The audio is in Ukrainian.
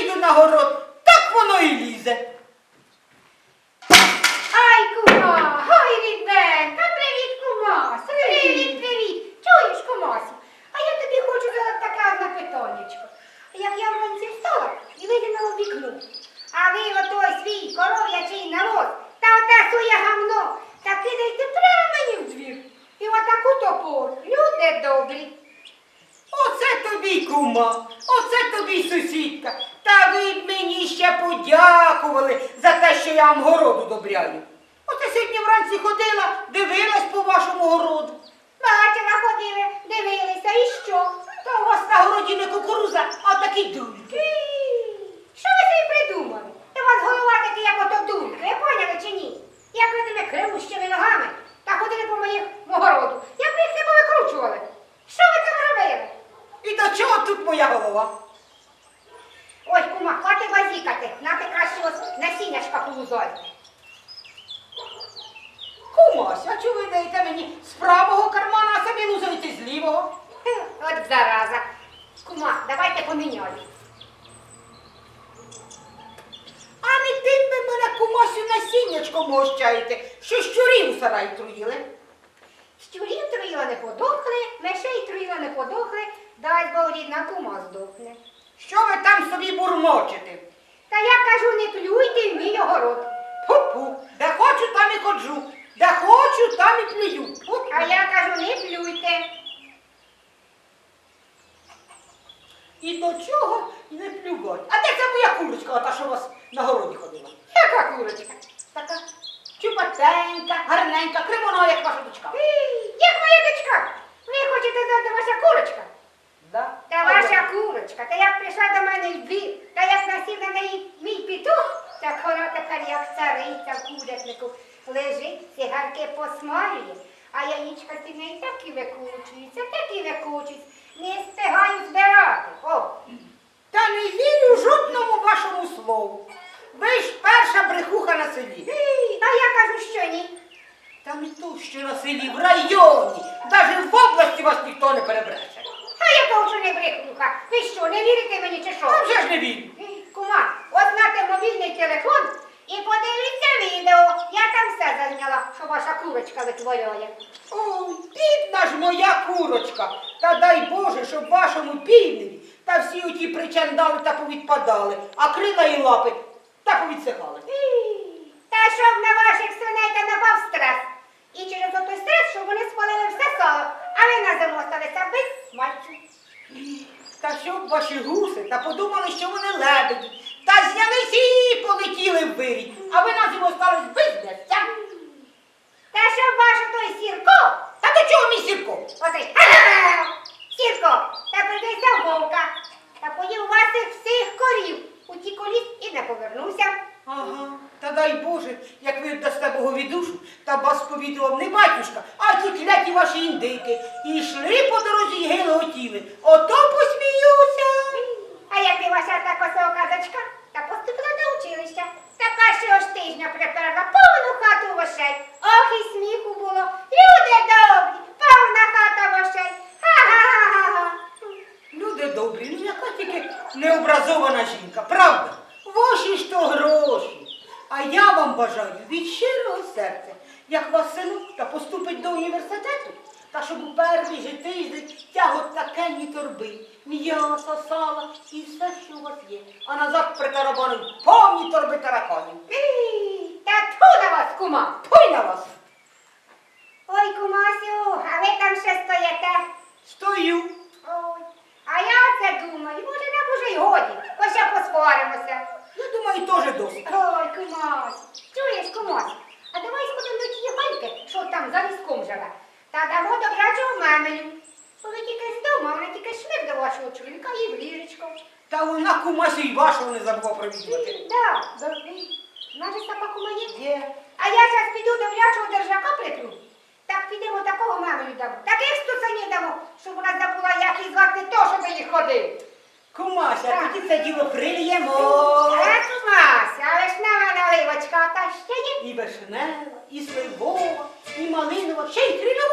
вийду на город, так воно і лізе. Ай, кума, ой, рідненька, привіт, кумас. Привіт, привіт. Чуєш, кумасю? А я тобі хочу задати таке одне питаннячко. Як я вранці встала і виглянула в вікно, а ви отой свій коров'ячий навоз та оте своє гамно, та кидайте прямо мені в двір. І отаку топор. Люди добрі. Оце тобі, кума, оце тобі сусідка. Та ви б мені ще подякували за те, що я вам городу добряю. Я сьогодні вранці ходила, дивилась по вашому городу. Бачила, ходили, дивилися, і що? Та у вас на городі не кукуруза, а такий дульки. Ій, Що ви собі придумали? Та у вас голова такий, як ото дулька, ви поняли чи ні? Як ви тими кривущими ногами та ходили по моїх городу, як ви їх не повикручували? Що ви там робили? І до чого тут моя голова? Ой, кума, хватить базікати, нати краще ось насіннячка полузати. Кумась, а чого ви даєте мені з правого кармана, а самі лузаєте з лівого? От зараза. Кума, давайте поміняємо. А не тим ви мене кумасю насіннячком гощаєте, що щурів у сарай труїли. Щурів труїла не подохли, мишей труїла не подохли, дай Бог рідна кума здохне. Що ви там собі бурмочете? Та я кажу, не плюйте в мій огород. Пу-пу, де хочу, там і ходжу, де хочу, там і плюю. Пу-пу. А я кажу, не плюйте. І до чого не плювати. А де це моя курочка, ота, що у вас на городі ходила? Яка курочка? Така чупатенька, гарненька, кривона, як ваша дочка. Як моя дочка? Ви хочете знати ваша курочка? Да? Та А ваша я- курочка, та як прийшла до мене в двір, та як насів на неї мій петух, так вона тепер як цариця в курятнику лежить, цигарки посмалює, а яєчка з неї так і викручуються, так і викручуються. Не встигаю збирати. О, Та не вірю жодному вашому слову. Ви ж перша брехуха на селі. Ей, а я кажу, що ні. Та не то, що на селі, в районі. Навіть в області вас ніхто не перебреше. А я кажу, що не брехнуха. Ви що, не вірите мені чи що? А вже ж не вірю. Кума, от знати мобільний телефон і подивіться відео. Я там все зазняла, що ваша курочка витворює. Ой, бідна ж моя курочка. Та дай Боже, щоб вашому півневі та всі оті причандали та повідпадали, а крила і лапи та повідсихали. Ей, Та щоб на ваших свиней та напав стрес. І через отой стрес, щоб вони спалили все сало, а ви на зиму осталися без мальцю. Та щоб ваші гуси та подумали, що вони лебеді, та знялися і полетіли в вирій, а ви на зиму остались без. Та щоб ваш той сірко, Та до чого мій сірко? оцей сірко, та прийдеться вовка, та поїв ваших всіх корів, утік у ліс і не повернувся. Ага, та дай Боже, як ви дасте Богові душу, та вас сповідував не батюшка, а ті кляті ваші індики. І йшли по дорозі й гилотіли. Ото посміюся. Як та косока дочка, та поступила до училища. Така що ж тижня приперла повну хату вошей. Ох і сміху було. Люди добрі, повна хата вошей. Ха-ха-ха-ха. Люди добрі, ну яка тільки необразована жінка, правда? Ваші ж то гроші. А я вам бажаю від щирого серця, як вас синок та поступить до університету, та щоб у перший же тиждень тягот такенні торби, м'яса, сала і все, що у вас є. А назад притарабанив повні торби тараканів. Ій, Та ту на вас, кума. Пуй на вас! Ой, кумасю, а ви там ще стоїте. Стою. Ой, а я оце думаю, може нам уже й годі, бо ще посваримося. Я думаю, теж досить. Ой, кумась, чуєш, кумась, а давай сходимо до тієї гальки, що там за ліском живе, та дамо добрячого мемелю. Коли тільки з дому, вона тільки шмик до вашого чоловіка і в ліжечко. Та вона кумасю й вашого не забула провідувати. Да, добрий. Наша сапа кума є. Є. А я зараз піду до влячого держака приплю. Так підемо такого мемелю дамо. Таких стусанів дамо, щоб вона забула, як її звати то, щоб її ходив. Кумася, Так. тоді це діло прильємо. А кумась, а вишнева наливочка, та ще є. І вишнева, і сливова, і малинова, ще й наробила.